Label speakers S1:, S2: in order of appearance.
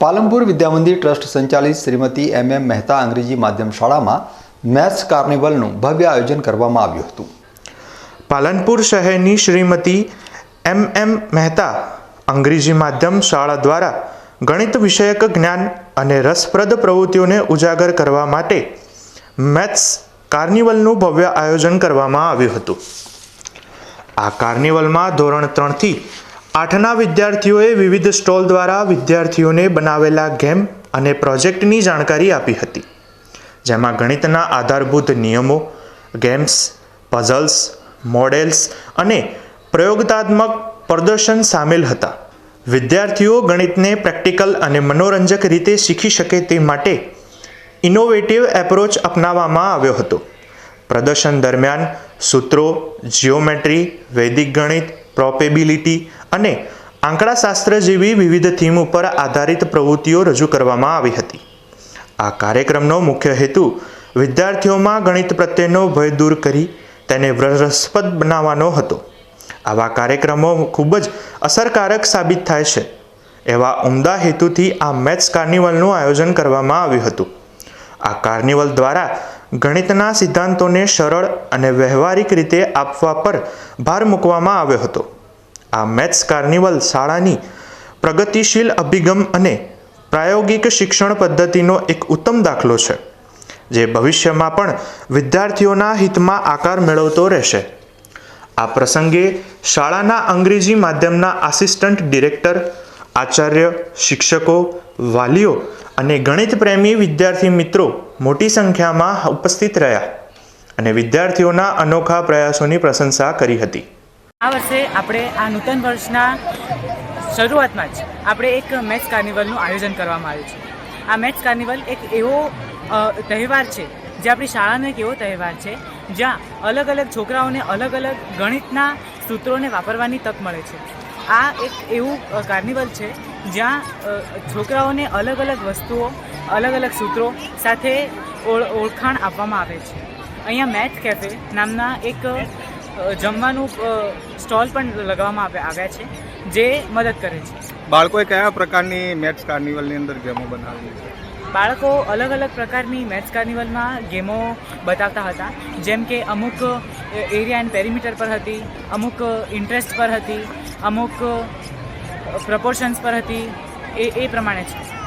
S1: Palanpur Vidyamandir trust સંચાલિત શ્રીમતી એમ એમ મહેતા અંગ્રેજી માધ્યમ શાળામાં મેથ્સ કાર્નિવલનું ભવ્ય આયોજન કરવામાં આવ્યું હતું.
S2: પાલનપુર શહેરની શ્રીમતી એમ એમ મહેતા અંગ્રેજી માધ્યમ શાળા દ્વારા ગણિત વિષયક જ્ઞાન અને રસપ્રદ પ્રવૃત્તિઓને ઉજાગર કરવા માટે મેથ્સ કાર્નિવલનું ભવ્ય આયોજન કરવામાં આવ્યું હતું. આ કાર્નિવલમાં ધોરણ ત્રણથી આઠના વિદ્યાર્થીઓએ વિવિધ સ્ટોલ દ્વારા વિદ્યાર્થીઓને બનાવેલા ગેમ અને પ્રોજેક્ટની જાણકારી આપી હતી, જેમાં ગણિતના આધારભૂત નિયમો, ગેમ્સ, પઝલ્સ, મોડેલ્સ અને પ્રયોગતાત્મક પ્રદર્શન સામેલ હતા. વિદ્યાર્થીઓ ગણિતને પ્રેક્ટિકલ અને મનોરંજક રીતે શીખી શકે તે માટે ઇનોવેટિવ એપ્રોચ અપનાવવામાં આવ્યો હતો. પ્રદર્શન દરમિયાન સૂત્રો, જીઓમેટ્રી, વૈદિક ગણિત પ્રોપેબિલિટી અને આંકડાશાસ્ત્ર જેવી વિવિધ થીમ ઉપર આધારિત પ્રવૃત્તિઓ રજૂ કરવામાં આવી હતી. આ કાર્યક્રમનો મુખ્ય હેતુ વિદ્યાર્થીઓમાં ગણિત પ્રત્યેનો ભય દૂર કરી તેને રસપ્રદ બનાવવાનો હતો. આવા કાર્યક્રમો ખૂબ જ અસરકારક સાબિત થાય છે. એવા ઉમદા હેતુથી આ મેથ્સ કાર્નિવલનું આયોજન કરવામાં આવ્યું હતું. આ કાર્નિવલ દ્વારા ગણિતના સિદ્ધાંતોને સરળ અને વ્યવહારિક રીતે આપવા પર ભાર મૂકવામાં આવ્યો હતો. આ મેથ્સ કાર્નિવલ શાળાની પ્રગતિશીલ અભિગમ અને પ્રાયોગિક શિક્ષણ પદ્ધતિનો એક ઉત્તમ દાખલો છે, જે ભવિષ્યમાં પણ વિદ્યાર્થીઓના હિતમાં આકાર મેળવતો રહેશે. આ પ્રસંગે શાળાના અંગ્રેજી માધ્યમના આસિસ્ટન્ટ ડિરેક્ટર, આચાર્ય, શિક્ષકો, વાલીઓ અને ગણિત પ્રેમી વિદ્યાર્થી મિત્રો મોટી સંખ્યામાં ઉપસ્થિત રહ્યા અને વિદ્યાર્થીઓના અનોખા પ્રયાસોની પ્રશંસા કરી હતી.
S3: આ વર્ષે આપણે આ નૂતન વર્ષના શરૂઆતમાં જ આપણે એક મેથ્સ કાર્નિવલનું આયોજન કરવામાં આવ્યું છે. આ મેથ્સ કાર્નિવલ એક એવો તહેવાર છે, જે આપણી શાળાનો એક એવો તહેવાર છે, જ્યાં અલગ અલગ છોકરાઓને અલગ અલગ ગણિતના સૂત્રોને વાપરવાની તક મળે છે. આ એક એવું કાર્નિવલ છે જ્યાં છોકરાઓને અલગ અલગ વસ્તુઓ અલગ અલગ સૂત્રો સાથે ઓળ- ઓળખાણ આપવામાં આવે છે. અહીંયા મેથ કેફે નામના એક જમવાનું સ્ટોલ પણ લગાવવામાં આવ્યા આવ્યા છે જે મદદ કરે છે.
S4: બાળકોએ કયા પ્રકારની મેથ્સ કાર્નિવલની અંદર ગેમો બનાવી છે?
S3: બાળકો અલગ અલગ પ્રકારની મેથ્સ કાર્નિવલમાં ગેમો બતાવતા હતા જેમ કે અમુક એરિયા એન્ડ પેરીમીટર પર હતી અમુક ઇન્ટરેસ્ટ પર હતી અમુક પ્રપોર્શન્સ પર હતી એ એ પ્રમાણે છે.